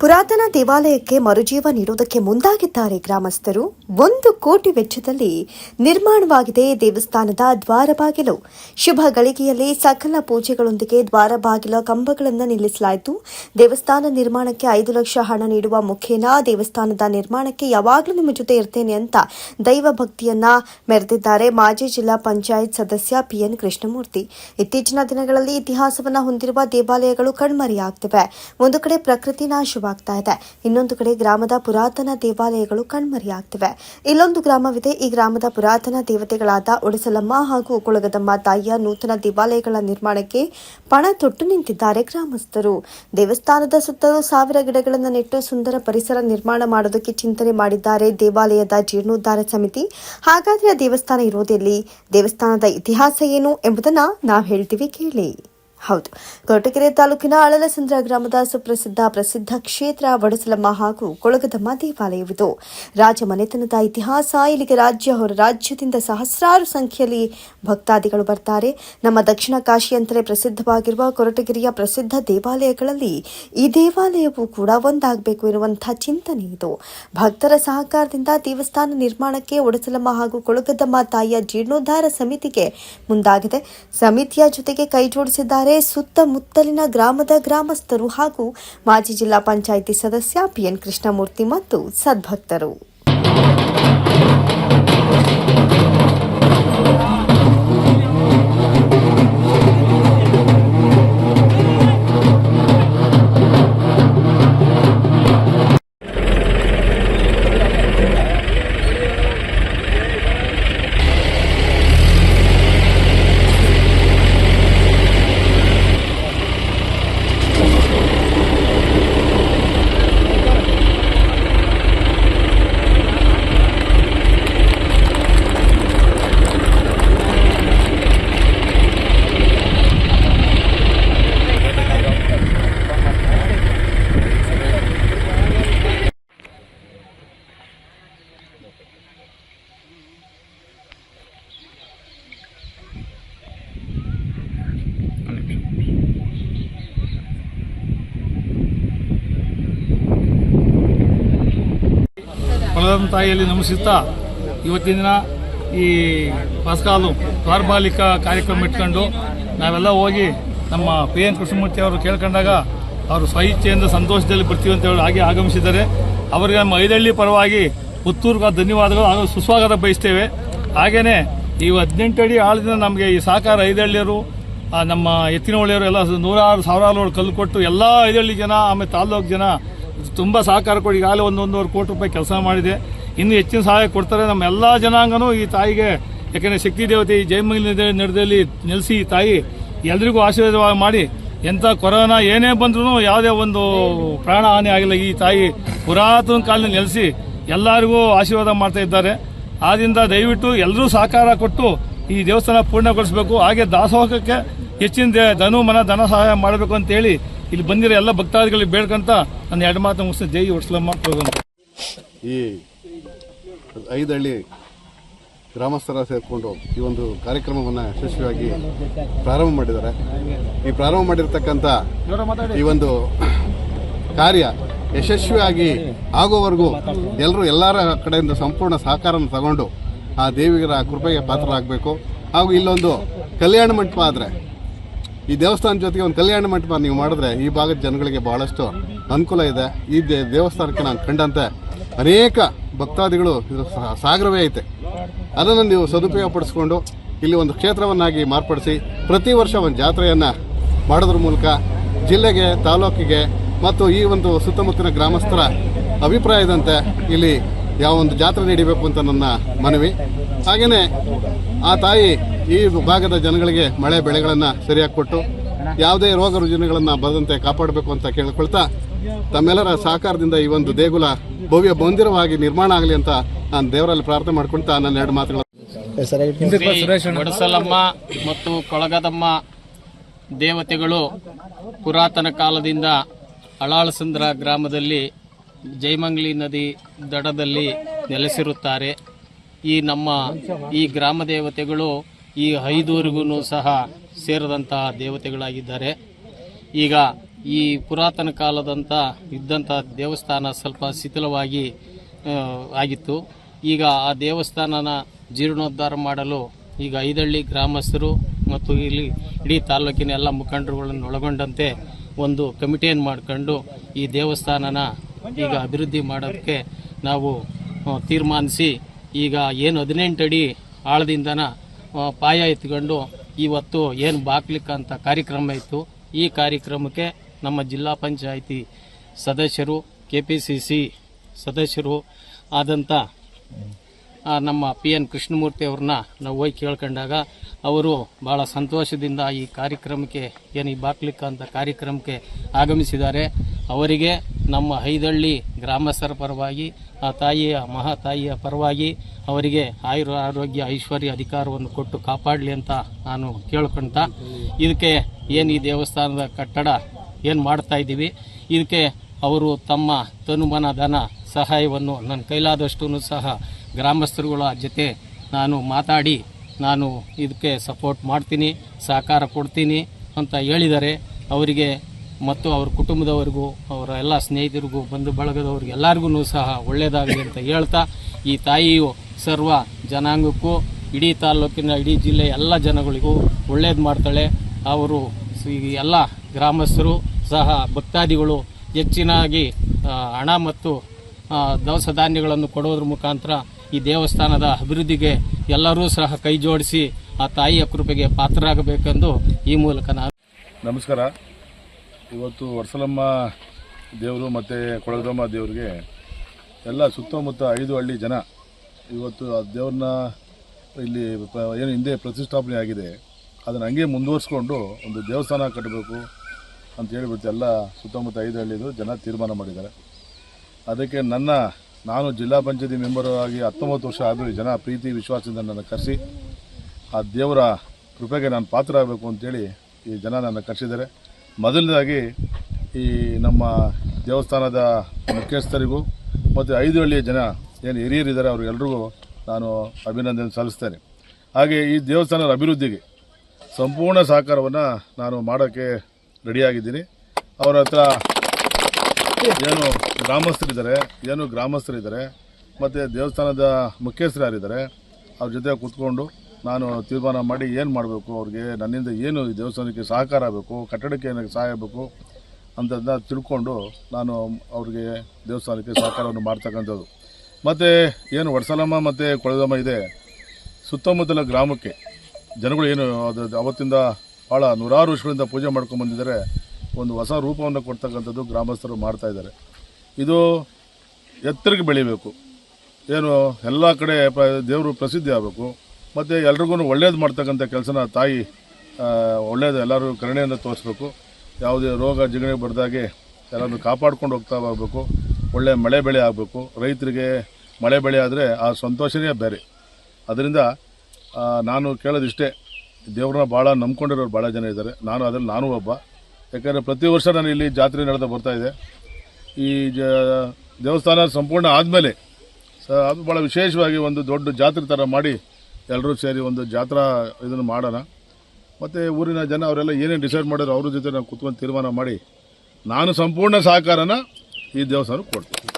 ಪುರಾತನ ದೇವಾಲಯಕ್ಕೆ ಮರುಜೀವ ನೀಡುವುದಕ್ಕೆ ಮುಂದಾಗಿದ್ದಾರೆ ಗ್ರಾಮಸ್ಥರು. ಒಂದು ಕೋಟಿ ವೆಚ್ಚದಲ್ಲಿ ನಿರ್ಮಾಣವಾಗಿದೆ ದೇವಸ್ಥಾನದ ದ್ವಾರ ಬಾಗಿಲು ಶುಭ ಗಳಿಗೆಯಲ್ಲಿ ಸಕಲ ಪೂಜೆಗಳೊಂದಿಗೆ ದ್ವಾರ ಬಾಗಿಲ ಕಂಬಗಳನ್ನು ನಿಲ್ಲಿಸಲಾಯಿತು. ದೇವಸ್ಥಾನ ನಿರ್ಮಾಣಕ್ಕೆ ಐದು ಲಕ್ಷ ಹಣ ನೀಡುವ ಮುಖೇನ ದೇವಸ್ಥಾನದ ನಿರ್ಮಾಣಕ್ಕೆ ಯಾವಾಗಲೂ ನಿಮ್ಮ ಜೊತೆ ಇರ್ತೇನೆ ಅಂತ ದೈವ ಭಕ್ತಿಯನ್ನ ಮೆರೆದಿದ್ದಾರೆ ಮಾಜಿ ಜಿಲ್ಲಾ ಪಂಚಾಯತ್ ಸದಸ್ಯ ಪಿಎನ್ ಕೃಷ್ಣಮೂರ್ತಿ. ಇತ್ತೀಚಿನ ದಿನಗಳಲ್ಲಿ ಇತಿಹಾಸವನ್ನು ಹೊಂದಿರುವ ದೇವಾಲಯಗಳು ಕಣ್ಮರೆಯಾಗ್ತಿವೆ. ಒಂದು ಕಡೆ ಪ್ರಕೃತಿ ನಾಶವಾಗ್ತಾ ಇದೆ. ಇನ್ನೊಂದು ಕಡೆ ಗ್ರಾಮದ ಪುರಾತನ ದೇವಾಲಯಗಳು ಕಣ್ಮರೆಯಾಗ್ತಿವೆ. ಇಲ್ಲೊಂದು ಗ್ರಾಮವಿದೆ. ಈ ಗ್ರಾಮದ ಪುರಾತನ ದೇವತೆಗಳಾದ ಒಡಿಸಲಮ್ಮ ಹಾಗೂ ಕುಳಗದಮ್ಮ ತಾಯಿಯ ನೂತನ ದೇವಾಲಯಗಳ ನಿರ್ಮಾಣಕ್ಕೆ ಪಣ ತೊಟ್ಟು ನಿಂತಿದ್ದಾರೆ ಗ್ರಾಮಸ್ಥರು. ದೇವಸ್ಥಾನದ ಸುತ್ತಲೂ ಸಾವಿರ ಗಿಡಗಳನ್ನು ನೆಟ್ಟು ಸುಂದರ ಪರಿಸರ ನಿರ್ಮಾಣ ಮಾಡೋದಕ್ಕೆ ಚಿಂತನೆ ಮಾಡಿದ್ದಾರೆ ದೇವಾಲಯದ ಜೀರ್ಣೋದ್ಧಾರ ಸಮಿತಿ. ಹಾಗಾದ್ರೆ ದೇವಸ್ಥಾನ ಇರೋದೆಲ್ಲಿ? ದೇವಸ್ಥಾನದ ಇತಿಹಾಸ ಏನು ಎಂಬುದನ್ನ ನಾವು ಹೇಳ್ತೀವಿ ಕೇಳಿ. ಹೌದು. ಕೊರಟಗೆರೆ ತಾಲೂಕಿನ ಅಳಲಸಂದ್ರ ಗ್ರಾಮದ ಸುಪ್ರಸಿದ್ಧ ಪ್ರಸಿದ್ಧ ಕ್ಷೇತ್ರ ವಡಸಲಮ್ಮ ಹಾಗೂ ಕೊಳಗದಮ್ಮ ದೇವಾಲಯವಿದು. ರಾಜ ಮನೆತನದ ಇತಿಹಾಸ, ಇಲ್ಲಿಗೆ ರಾಜ್ಯ ಹೊರ ರಾಜ್ಯದಿಂದ ಸಹಸ್ರಾರು ಸಂಖ್ಯೆಯಲ್ಲಿ ಭಕ್ತಾದಿಗಳು ಬರ್ತಾರೆ. ನಮ್ಮ ದಕ್ಷಿಣ ಕಾಶಿ ಅಂತಲೇ ಪ್ರಸಿದ್ಧವಾಗಿರುವ ಕೊರಟಗೆರೆಯ ಪ್ರಸಿದ್ಧ ದೇವಾಲಯಗಳಲ್ಲಿ ಈ ದೇವಾಲಯವು ಕೂಡ ಒಂದಾಗಬೇಕು ಎನ್ನುವಂತಹ ಚಿಂತನೆ ಇದು. ಭಕ್ತರ ಸಹಕಾರದಿಂದ ದೇವಸ್ಥಾನ ನಿರ್ಮಾಣಕ್ಕೆ ಒಡಸಲಮ್ಮ ಹಾಗೂ ಕೊಳಗದಮ್ಮ ತಾಯಿಯ ಜೀರ್ಣೋದ್ಧಾರ ಸಮಿತಿಗೆ ಮುಂದಾಗಿದೆ. ಸಮಿತಿಯ ಜೊತೆಗೆ ಕೈ ಜೋಡಿಸಿದ್ದಾರೆ ಸುತ್ತಮುತ್ತಲಿನ ಗ್ರಾಮದ ಗ್ರಾಮಸ್ಥರು ಹಾಗೂ ಮಾಜಿ ಜಿಲ್ಲಾ ಪಂಚಾಯಿತಿ ಸದಸ್ಯ ಪಿಎನ್ ಕೃಷ್ಣಮೂರ್ತಿ ಮತ್ತು ಸದ್ಭಕ್ತರು. ಕೊಳಗಮ್ಮ ತಾಯಿಯಲ್ಲಿ ನಮಿಸುತ್ತಾ ಇವತ್ತಿನ ದಿನ ಈ ಪಸ್ಕಾಲು ಕಾರ್ಬಾಲಿಕ ಕಾರ್ಯಕ್ರಮ ಇಟ್ಕೊಂಡು ನಾವೆಲ್ಲ ಹೋಗಿ ನಮ್ಮ ಪಿ ಎನ್ ಕೃಷ್ಣಮೂರ್ತಿ ಅವರು ಕೇಳ್ಕೊಂಡಾಗ ಅವರು ಸ್ವಇಚ್ಛೆಯಿಂದ ಸಂತೋಷದಲ್ಲಿ ಬರ್ತೀವಿ ಅಂತ ಹೇಳಿ ಹಾಗೆ ಆಗಮಿಸಿದ್ದಾರೆ. ಅವರಿಗೆ ನಮ್ಮ ಐದಳ್ಳಿ ಪರವಾಗಿ ಪುತ್ತೂರ್ಗ ಧನ್ಯವಾದಗಳು. ಹಾಗೂ ಸುಸ್ವಾಗತ ಬಯಸ್ತೇವೆ. ಹಾಗೆಯೇ ಈ ಹದಿನೆಂಟು ಅಡಿ ಆಳದಿಂದ ನಮಗೆ ಈ ಸಹಕಾರ ಐದಳ್ಳಿಯರು ನಮ್ಮ ಎತ್ತಿನ ಹೊಳೆಯವರು ಎಲ್ಲ ನೂರಾರು, ಸಾವಿರಾರು ಕಲ್ಲು ಕೊಟ್ಟು ಎಲ್ಲ ಐದಳ್ಳಿ ಜನ, ಆಮೇಲೆ ತಾಲೂಕು ಜನ ತುಂಬ ಸಹಕಾರ ಕೊಡಿ. ಈಗಾಗಲೇ ಒಂದು ಒಂದೂವರೆ ಕೋಟಿ ರೂಪಾಯಿ ಕೆಲಸ ಮಾಡಿದೆ. ಇನ್ನು ಹೆಚ್ಚಿನ ಸಹಾಯ ಕೊಡ್ತಾರೆ. ನಮ್ಮ ಎಲ್ಲ ಜನಾಂಗನೂ ಈ ತಾಯಿಗೆ, ಯಾಕೆಂದರೆ ಶಕ್ತಿ ದೇವತೆ ಈ ಜಯಮಂಗಲಿ ನಡೆದಲ್ಲಿ ನೆಲೆಸಿ ಈ ತಾಯಿ ಎಲ್ರಿಗೂ ಆಶೀರ್ವಾದ ಮಾಡಿ. ಎಂಥ ಕೊರೋನಾ ಏನೇ ಬಂದ್ರೂ ಯಾವುದೇ ಒಂದು ಪ್ರಾಣ ಹಾನಿ ಆಗಿಲ್ಲ. ಈ ತಾಯಿ ಪುರಾತನ ಕಾಲದಲ್ಲಿ ನೆಲೆಸಿ ಎಲ್ಲರಿಗೂ ಆಶೀರ್ವಾದ ಮಾಡ್ತಾ ಇದ್ದಾರೆ. ಆದ್ದರಿಂದ ದಯವಿಟ್ಟು ಎಲ್ಲರೂ ಸಹಕಾರ ಕೊಟ್ಟು ಈ ದೇವಸ್ಥಾನ ಪೂರ್ಣಗೊಳಿಸಬೇಕು. ಹಾಗೆ ದಾಸೋಹಕ್ಕೆ ಹೆಚ್ಚಿನ ಧನು, ಮನ, ಧನ ಸಹಾಯ ಮಾಡಬೇಕು ಅಂತ ಹೇಳಿ ಇಲ್ಲಿ ಬಂದಿರೋ ಎಲ್ಲ ಭಕ್ತಾದಿಗಳಿಗೆ ಬೇಡ್ಕಂತ ನನ್ನ ಎರಡು ಮಾತು ಮುಗಿಸ್ ಜೈ ಪ್ರೋಗ್ರಾಮ್ ಈ ಐದಳ್ಳಿ ಗ್ರಾಮಸ್ಥರ ಸೇರಿಕೊಂಡು ಈ ಒಂದು ಕಾರ್ಯಕ್ರಮವನ್ನು ಯಶಸ್ವಿಯಾಗಿ ಪ್ರಾರಂಭ ಮಾಡಿದ್ದಾರೆ. ಈ ಪ್ರಾರಂಭ ಮಾಡಿರ್ತಕ್ಕಂಥ ಈ ಒಂದು ಕಾರ್ಯ ಯಶಸ್ವಿಯಾಗಿ ಆಗೋವರೆಗೂ ಎಲ್ಲರೂ ಎಲ್ಲರ ಕಡೆಯಿಂದ ಸಂಪೂರ್ಣ ಸಹಕಾರವನ್ನು ತಗೊಂಡು ಆ ದೇವಿಗರ ಕೃಪೆಗೆ ಪಾತ್ರರಾಗಬೇಕು. ಹಾಗೂ ಇಲ್ಲೊಂದು ಕಲ್ಯಾಣ ಮಂಟಪ ಆದರೆ ಈ ದೇವಸ್ಥಾನ ಜೊತೆಗೆ ಒಂದು ಕಲ್ಯಾಣ ಮಂಟಪ ನೀವು ಮಾಡಿದ್ರೆ ಈ ಭಾಗದ ಜನಗಳಿಗೆ ಬಹಳಷ್ಟು ಅನುಕೂಲ ಇದೆ. ಈ ದೇವಸ್ಥಾನಕ್ಕೆ ನಾನು ಕಂಡಂತೆ ಅನೇಕ ಭಕ್ತಾದಿಗಳು ಇದು ಸಾಗರವೇ ಐತೆ. ಅದನ್ನು ನೀವು ಸದುಪಯೋಗ ಪಡಿಸ್ಕೊಂಡು ಇಲ್ಲಿ ಒಂದು ಕ್ಷೇತ್ರವನ್ನಾಗಿ ಮಾರ್ಪಡಿಸಿ ಪ್ರತಿ ವರ್ಷ ಒಂದು ಜಾತ್ರೆಯನ್ನು ಮಾಡೋದ್ರ ಮೂಲಕ ಜಿಲ್ಲೆಗೆ, ತಾಲೂಕಿಗೆ ಮತ್ತು ಈ ಒಂದು ಸುತ್ತಮುತ್ತಲಿನ ಗ್ರಾಮಸ್ಥರ ಅಭಿಪ್ರಾಯದಂತೆ ಇಲ್ಲಿ ಯಾವ ಒಂದು ಜಾತ್ರೆ ನಡೀಬೇಕು ಅಂತ ನನ್ನ ಮನವಿ. ಹಾಗೆಯೇ ಆ ತಾಯಿ ಈ ಭಾಗದ ಜನಗಳಿಗೆ ಮಳೆ ಬೆಳೆಗಳನ್ನು ಸರಿಯಾಗಿ ಕೊಟ್ಟು ಯಾವುದೇ ರೋಗ ರುಜಿನಗಳನ್ನು ಬರದಂತೆ ಕಾಪಾಡಬೇಕು ಅಂತ ಕೇಳಿಕೊಳ್ತಾ ತಮ್ಮೆಲ್ಲರ ಸಹಕಾರದಿಂದ ಈ ಒಂದು ದೇಗುಲ ಭವ್ಯ ಮಂದಿರವಾಗಿ ನಿರ್ಮಾಣ ಆಗಲಿ ಅಂತ ನಾನು ದೇವರಲ್ಲಿ ಪ್ರಾರ್ಥನೆ ಮಾಡ್ಕೊಳ್ತಾ ನನ್ನ ಎರಡು ಮಾತುಗಳು. ಬಡಸಲಮ್ಮ ಮತ್ತು ಕೊಳಗದಮ್ಮ ದೇವತೆಗಳು ಪುರಾತನ ಕಾಲದಿಂದ ಅಳಾಳಸಂದ್ರ ಗ್ರಾಮದಲ್ಲಿ ಜೈಮಂಗ್ಲಿ ನದಿ ದಡದಲ್ಲಿ ನೆಲೆಸಿರುತ್ತಾರೆ. ಈ ನಮ್ಮ ಈ ಗ್ರಾಮ ದೇವತೆಗಳು ಈ ಐದೂರಿಗೂ ಸಹ ಸೇರಿದಂತಹ ದೇವತೆಗಳಾಗಿದ್ದಾರೆ. ಈಗ ಈ ಪುರಾತನ ಕಾಲದಂಥ ಇದ್ದಂಥ ದೇವಸ್ಥಾನ ಸ್ವಲ್ಪ ಶಿಥಿಲವಾಗಿ ಆಗಿತ್ತು. ಈಗ ಆ ದೇವಸ್ಥಾನನ ಜೀರ್ಣೋದ್ಧಾರ ಮಾಡಲು ಈಗ ಐದಳ್ಳಿ ಗ್ರಾಮಸ್ಥರು ಮತ್ತು ಇಲ್ಲಿ ಇಡೀ ತಾಲೂಕಿನ ಎಲ್ಲ ಮುಖಂಡರುಗಳನ್ನು ಒಳಗೊಂಡಂತೆ ಒಂದು ಕಮಿಟಿಯನ್ನು ಮಾಡ್ಕೊಂಡು ಈ ದೇವಸ್ಥಾನನ ಈಗ ಅಭಿವೃದ್ಧಿ ಮಾಡೋದಕ್ಕೆ ನಾವು ತೀರ್ಮಾನಿಸಿ ಈಗ ಏನು ಹದಿನೆಂಟು ಅಡಿ ಆಳದಿಂದನ ಪಾಯ ಎತ್ಕೊಂಡು ಇವತ್ತು ಏನು ಬಾಕ್ಲಿಕ್ಕಂತ ಕಾರ್ಯಕ್ರಮ ಇತ್ತು, ಈ ಕಾರ್ಯಕ್ರಮಕ್ಕೆ ನಮ್ಮ ಜಿಲ್ಲಾ ಪಂಚಾಯಿತಿ ಸದಸ್ಯರು ಕೆ ಪಿ ಸಿ ಸಿ ಸದಸ್ಯರು ಆದಂಥ ನಮ್ಮ ಪಿ ಎನ್ ಕೃಷ್ಣಮೂರ್ತಿ ಅವ್ರನ್ನ ನಾವು ಹೋಗಿ ಕೇಳ್ಕೊಂಡಾಗ ಅವರು ಭಾಳ ಸಂತೋಷದಿಂದ ಈ ಕಾರ್ಯಕ್ರಮಕ್ಕೆ, ಏನು ಈ ಬಾಕ್ಲಿಕ್ಕ ಅಂತ ಕಾರ್ಯಕ್ರಮಕ್ಕೆ ಆಗಮಿಸಿದ್ದಾರೆ. ಅವರಿಗೆ ನಮ್ಮ ಐದಳ್ಳಿ ಗ್ರಾಮಸ್ಥರ ಪರವಾಗಿ, ಆ ತಾಯಿಯ ಮಹಾತಾಯಿಯ ಪರವಾಗಿ ಅವರಿಗೆ ಆಯುರ್ ಆರೋಗ್ಯ ಐಶ್ವರ್ಯ ಅಧಿಕಾರವನ್ನು ಕೊಟ್ಟು ಕಾಪಾಡಲಿ ಅಂತ ನಾನು ಕೇಳ್ಕೊಂತ, ಇದಕ್ಕೆ ಏನು ಈ ದೇವಸ್ಥಾನದ ಕಟ್ಟಡ ಏನು ಮಾಡ್ತಾ ಇದ್ದೀವಿ, ಇದಕ್ಕೆ ಅವರು ತಮ್ಮ ತನುಮನ ಧನ ಸಹಾಯವನ್ನು ನನ್ನ ಕೈಲಾದಷ್ಟು ಸಹ ಗ್ರಾಮಸ್ಥರುಗಳ ಜೊತೆ ನಾನು ಮಾತಾಡಿ, ನಾನು ಇದಕ್ಕೆ ಸಪೋರ್ಟ್ ಮಾಡ್ತೀನಿ, ಸಹಕಾರ ಕೊಡ್ತೀನಿ ಅಂತ ಹೇಳಿದರೆ, ಅವರಿಗೆ ಮತ್ತು ಅವ್ರ ಕುಟುಂಬದವರಿಗೂ, ಅವರ ಎಲ್ಲ ಸ್ನೇಹಿತರಿಗೂ, ಬಂಧು ಬಳಗದವ್ರಿಗೆ ಎಲ್ಲರಿಗೂ ಸಹ ಒಳ್ಳೆಯದಾಗಲಿ ಅಂತ ಹೇಳ್ತಾ ಈ ತಾಯಿಯು ಸರ್ವ ಜನಾಂಗಕ್ಕೂ, ಇಡೀ ತಾಲೂಕಿನ, ಇಡೀ ಜಿಲ್ಲೆಯ ಎಲ್ಲ ಜನಗಳಿಗೂ ಒಳ್ಳೇದು ಮಾಡ್ತಾಳೆ. ಅವರು ಈ ಎಲ್ಲ ಗ್ರಾಮಸ್ಥರು ಸಹ ಭಕ್ತಾದಿಗಳು ಹೆಚ್ಚಿನಾಗಿ ಹಣ ಮತ್ತು ದವಸ ಧಾನ್ಯಗಳನ್ನು ಕೊಡೋದ್ರ ಮುಖಾಂತರ ಈ ದೇವಸ್ಥಾನದ ಅಭಿವೃದ್ಧಿಗೆ ಎಲ್ಲರೂ ಸಹ ಕೈ ಜೋಡಿಸಿ ಆ ತಾಯಿಯ ಕೃಪೆಗೆ ಪಾತ್ರರಾಗಬೇಕೆಂದು ಈ ಮೂಲಕ ನಾನು ನಮಸ್ಕಾರ. ಇವತ್ತು ವರ್ಸಲಮ್ಮ ದೇವರು ಮತ್ತು ಕೊಳಗದಮ್ಮ ದೇವರಿಗೆ ಎಲ್ಲ ಸುತ್ತಮುತ್ತ ಐದು ಹಳ್ಳಿ ಜನ ಇವತ್ತು ಆ ದೇವ್ರನ್ನ ಇಲ್ಲಿ ಏನು ಹಿಂದೆ ಪ್ರತಿಷ್ಠಾಪನೆ ಆಗಿದೆ. ಅದನ್ನು ಹಂಗೆ ಮುಂದುವರಿಸ್ಕೊಂಡು ಒಂದು ದೇವಸ್ಥಾನ ಕಟ್ಟಬೇಕು ಅಂತ ಹೇಳಿಬಿಟ್ಟು ಎಲ್ಲ ಸುತ್ತಮುತ್ತ ಐದು ಹಳ್ಳಿದು ಜನ ತೀರ್ಮಾನ ಮಾಡಿದ್ದಾರೆ. ಅದಕ್ಕೆ ನನ್ನ, ನಾನು ಜಿಲ್ಲಾ ಪಂಚಾಯತಿ ಮೆಂಬರ್ ಆಗಿ ಹತ್ತೊಂಬತ್ತು ವರ್ಷ ಆದರೂ ಜನ ಪ್ರೀತಿ, ವಿಶ್ವಾಸದಿಂದ ನನ್ನ ಕರೆಸಿ ಆ ದೇವರ ಕೃಪೆಗೆ ನಾನು ಪಾತ್ರ ಆಗಬೇಕು ಅಂತೇಳಿ ಈ ಜನ ನನ್ನ ಕರೆಸಿದ್ದಾರೆ. ಮೊದಲನೇದಾಗಿ ಈ ನಮ್ಮ ದೇವಸ್ಥಾನದ ಮುಖ್ಯಸ್ಥರಿಗೂ ಮತ್ತು ಐದು ಹಳ್ಳಿಯ ಜನ ಏನು ಹಿರಿಯರಿದ್ದಾರೆ, ಅವರಿಗೆಲ್ರಿಗೂ ನಾನು ಅಭಿನಂದನೆ ಸಲ್ಲಿಸ್ತೇನೆ. ಹಾಗೆ ಈ ದೇವಸ್ಥಾನದ ಅಭಿವೃದ್ಧಿಗೆ ಸಂಪೂರ್ಣ ಸಹಕಾರವನ್ನು ನಾನು ಮಾಡೋಕ್ಕೆ ರೆಡಿಯಾಗಿದ್ದೀನಿ. ಅವರ ಹತ್ರ ಏನು ಗ್ರಾಮಸ್ಥರಿದ್ದಾರೆ ಏನು ಗ್ರಾಮಸ್ಥರಿದ್ದಾರೆ, ಮತ್ತು ದೇವಸ್ಥಾನದ ಮುಖ್ಯಸ್ಥರು ಯಾರಿದ್ದಾರೆ, ಅವ್ರ ಜೊತೆ ಕೂತ್ಕೊಂಡು ನಾನು ತೀರ್ಮಾನ ಮಾಡಿ ಏನು ಮಾಡಬೇಕು ಅವ್ರಿಗೆ? ನನ್ನಿಂದ ಏನು ದೇವಸ್ಥಾನಕ್ಕೆ ಸಹಕಾರ ಆಗಬೇಕು? ಕಟ್ಟಡಕ್ಕೆ ಏನಕ್ಕೆ ಸಹಾಯ ಆಗಬೇಕು? ಅಂತದನ್ನ ತಿಳ್ಕೊಂಡು ನಾನು ಅವ್ರಿಗೆ ದೇವಸ್ಥಾನಕ್ಕೆ ಸಹಕಾರವನ್ನು ಮಾಡ್ತಕ್ಕಂಥದ್ದು. ಮತ್ತು ಏನು ವಡ್ಸಲಮ್ಮ ಮತ್ತು ಕೊಳದಮ್ಮ ಇದೆ. ಸುತ್ತಮುತ್ತಲ ಗ್ರಾಮಕ್ಕೆ ಜನಗಳು ಏನು ಅದು ಅವತ್ತಿಂದ ಭಾಳ ನೂರಾರು ವರ್ಷಗಳಿಂದ ಪೂಜೆ ಮಾಡ್ಕೊಂಡು ಬಂದಿದ್ದಾರೆ. ಒಂದು ಹೊಸ ರೂಪವನ್ನು ಕೊಡ್ತಕ್ಕಂಥದ್ದು ಗ್ರಾಮಸ್ಥರು ಮಾಡ್ತಾ ಇದ್ದಾರೆ. ಇದು ಎತ್ತರಕ್ಕೆ ಬೆಳಿಬೇಕು. ಏನು ಎಲ್ಲ ಕಡೆ ದೇವರು ಪ್ರಸಿದ್ಧಿ ಆಗಬೇಕು. ಮತ್ತು ಎಲ್ರಿಗೂ ಒಳ್ಳೇದು ಮಾಡ್ತಕ್ಕಂಥ ಕೆಲಸನ ತಾಯಿ ಒಳ್ಳೇದು ಎಲ್ಲರೂ ಕರುಣೆಯನ್ನು ತೋರಿಸ್ಬೇಕು. ಯಾವುದೇ ರೋಗ ಜಿಗಣೆ ಬರ್ದಾಗೆ ಎಲ್ಲರನ್ನು ಕಾಪಾಡ್ಕೊಂಡು ಹೋಗ್ತಾ ಹೋಗ್ಬೇಕು ಒಳ್ಳೆ ಮಳೆ ಬೆಳೆ ಆಗಬೇಕು. ರೈತರಿಗೆ ಮಳೆ ಬೆಳೆ ಆದರೆ ಆ ಸಂತೋಷನೇ ಬೇರೆ. ಅದರಿಂದ ನಾನು ಕೇಳೋದಿಷ್ಟೇ, ದೇವ್ರನ್ನ ಭಾಳ ನಂಬ್ಕೊಂಡಿರೋರು ಭಾಳ ಜನ ಇದ್ದಾರೆ. ನಾನು ಅದರಲ್ಲಿ ನಾನು ಒಬ್ಬ. ಯಾಕೆಂದರೆ ಪ್ರತಿ ವರ್ಷ ನಾನು ಇಲ್ಲಿ ಜಾತ್ರೆ ನಡೆದು ಬರ್ತಾಯಿದೆ ಈ ಜ, ದೇವಸ್ಥಾನ ಸಂಪೂರ್ಣ ಆದಮೇಲೆ, ಸ, ಅದು ಭಾಳ ವಿಶೇಷವಾಗಿ ಒಂದು ದೊಡ್ಡ ಜಾತ್ರೆ ಥರ ಮಾಡಿ ಎಲ್ಲರೂ ಸೇರಿ ಒಂದು ಜಾತ್ರಾ ಇದನ್ನು ಮಾಡೋಣ. ಮತ್ತು ಊರಿನ ಜನ ಅವರೆಲ್ಲ ಏನೇನು ಡಿಸೈಡ್ ಮಾಡಿದ್ರು ಅವ್ರ ಜೊತೆ ನಾವು ಕುತ್ಕೊಂಡು ತೀರ್ಮಾನ ಮಾಡಿ ನಾನು ಸಂಪೂರ್ಣ ಸಹಕಾರನ ಈ ದೇವಸ್ಥಾನಕ್ಕೆ ಕೊಡ್ತೀನಿ.